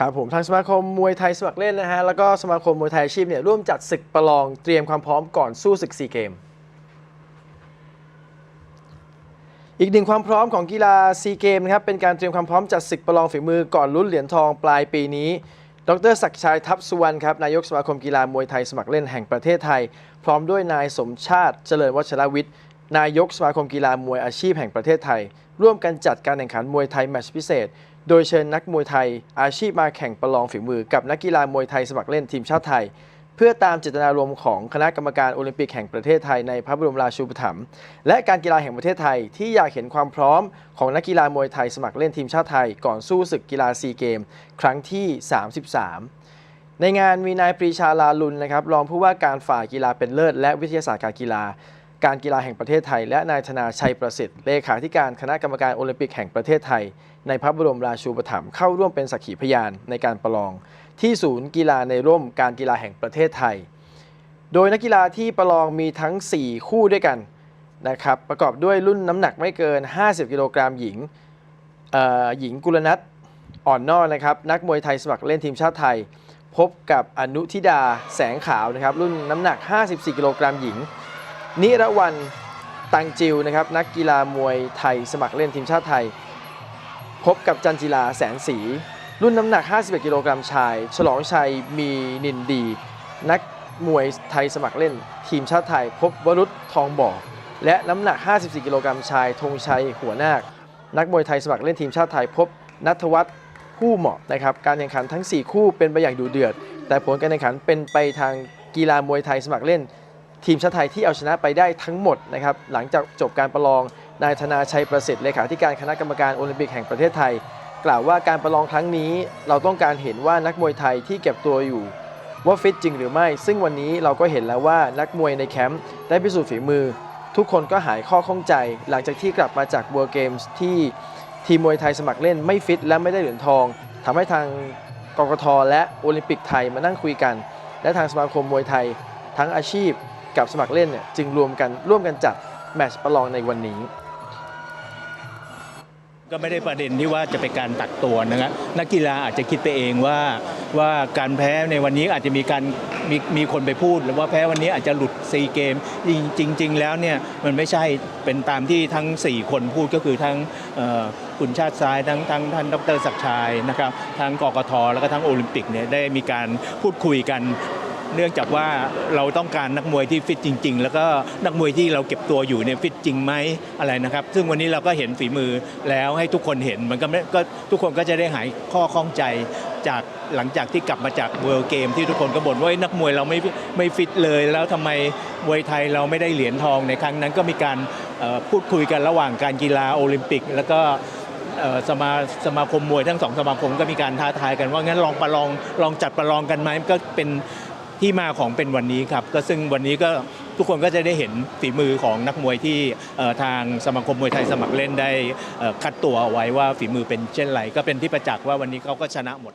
ครับผมทางสมาคมมวยไทยสมัครเล่นนะฮะแล้วก็สมาคมมวยไทยอาชีพเนี่ยร่วมจัดศึกประลองเตรียมความพร้อมก่อนสู้ศึกซีเกม อีกหนึ่งความพร้อมของกีฬาซีเกมนะครับเป็นการเตรียมความพร้อมจัดศึกประลองฝีมือก่อนลุ้นเหรียญทองปลายปีนี้ ดรศักชัยทัพสุวรรณครับนายกสมาคมกีฬามวยไทยสมัครเล่นแห่งประเทศไทย พร้อมด้วยนายสมชาติเจริญวัชรวิทย์นายกสมาคมกีฬามวยอาชีพแห่งประเทศไทย ร่วมกันจัดการแข่งขันมวยไทยแมตช์พิเศษ โดยเชิญนักมวยไทย อาชีพมาแข่งประลองฝีมือกับนักกีฬามวยไทยสมัครเล่นทีมชาติไทย เพื่อตามเจตนารมณ์ของคณะกรรมการโอลิมปิกแห่งประเทศไทยในพระบรมราชูปถัมภ์และการกีฬาแห่งประเทศไทยที่อยากเห็นความพร้อมของนักกีฬามวยไทยสมัครเล่นทีมชาติไทย ก่อนสู้ศึกกีฬาซีเกม ครั้งที่ 33ในงานมีนายปรีชาลาลุนนะครับรองผู้ว่าการฝ่ายกีฬาเป็นเลิศ และวิทยาศาสตร์การกีฬา การกีฬาแห่งประเทศไทย และนายธนาชัยประสิทธิ์เลขาธิการคณะกรรมการโอลิมปิกแห่งประเทศไทย ในพระบรมราชูปถัมภ์เข้าร่วมเป็นสักขีพยานในการประลอง ที่ศูนย์กีฬาในร่มการกีฬาแห่งประเทศไทย โดยนักกีฬาที่ประลองมีทั้ง 4 คู่ด้วยกันนะครับประกอบด้วยรุ่นน้ำหนักไม่เกิน 50 กิโลกรัมหญิงหญิงกุลนัทอ่อนนอกนะครับนักมวยไทยสมัครเล่นทีมชาติไทย พบกับอนุทิดาแสงขาวนะครับรุ่นน้ำหนัก 54 กิโลกรัมหญิง นิรวรรณตังจิวนะครับนักกีฬามวยไทยสมัครเล่นทีมชาติไทย พบกับจันจิลาแสนศรีรุ่นน้ำหนัก 51 กิโลกรัมชาย ฉลองชัยมีนินดี นักมวยไทยสมัครเล่น ทีมชาติไทย พบวรุษทองบ่อและน้ำหนัก 54 กิโลกรัมชายธงชัยหัวนาค นักมวยไทยสมัครเล่นทีมชาติไทย พบนัทวัฒน์ผู้เหมาะนะครับการแข่งขันทั้ง 4 คู่เป็นไปอย่างดูเดือด แต่ผลการแข่งขันเป็นไปทางกีฬามวยไทยสมัครเล่น ทีมชาติไทยที่เอาชนะไปได้ทั้งหมดนะครับหลังจากจบการประลองนายธนาชัยประสิทธิ์เลขาธิการคณะกรรมการโอลิมปิกแห่งประเทศไทย กล่าวว่าการประลองครั้งนี้ เราต้องการเห็นว่านักมวยไทยที่เก็บตัวอยู่ ว่าฟิตจริงหรือไม่ ซึ่งวันนี้เราก็เห็นแล้วว่านักมวยในแคมป์ได้พิสูจน์ฝีมือ ทุกคนก็หายข้อข้องใจ หลังจากที่กลับมาจากบัวเกมส์ที่ทีมมวยไทยสมัครเล่นไม่ฟิตและไม่ได้เหรียญทองทำให้ทางกกทและโอลิมปิกไทยมานั่งคุยกัน และทางสมาคมมวยไทย ทั้งอาชีพ กับสมัครเล่นเนี่ยจึงรวมกันร่วมกันจัดแมตช์ประลองในวันนี้ ก็ไม่ได้ประเด็นที่ว่าจะเป็นการตัดตัวนะครับนักกีฬาอาจจะคิดไปเองว่าว่าการแพ้ในวันนี้อาจจะมีการมีมีคนไปพูดหรือว่าแพ้วันนี้อาจจะหลุดซีเกมจริงจริง ๆ แล้วเนี่ยมันไม่ใช่เป็นตามที่ทั้ง 4 คนพูดก็คือทั้งคุณชาติซ้ายทั้งทั้งท่านดรศักชัยนะครับทั้งกกทแล้วก็ทั้งโอลิมปิกเนี่ยได้มีการพูดคุยกัน เนื่องจากว่าเราต้องการนักมวยที่ฟิตจริง ๆ แล้วก็นักมวยที่เราเก็บตัวอยู่เนี่ยฟิตจริงไหมอะไรนะครับ ซึ่งวันนี้เราก็เห็นฝีมือแล้วให้ทุกคนเห็นมันก็ไม่ก็ทุกคนก็จะได้หายข้อข้องใจจากหลังจากที่กลับมาจากเวิลด์เกมที่ทุกคนก็บ่นว่านักมวยเราไม่ไม่ฟิตเลย แล้วทำไมมวยไทยเราไม่ได้เหรียญทองในครั้งนั้นก็มีการพูดคุยกันระหว่างการกีฬาโอลิมปิก แล้วก็สมาสมาคมมวยทั้งสองสมาคมก็มีการท้าทายกันว่างั้นลองประลองลองจัดประลองกันไหมก็เป็น ที่มาของเป็นวันนี้ครับก็ซึ่งวันนี้ก็ทุกคนก็จะได้เห็นฝีมือของนักมวยที่ทางสมาคมมวยไทยสมัครเล่นได้คัดตัวเอาไว้ว่าฝีมือเป็นเช่นไรก็เป็นที่ประจักษ์ว่าวันนี้เขาก็ชนะหมด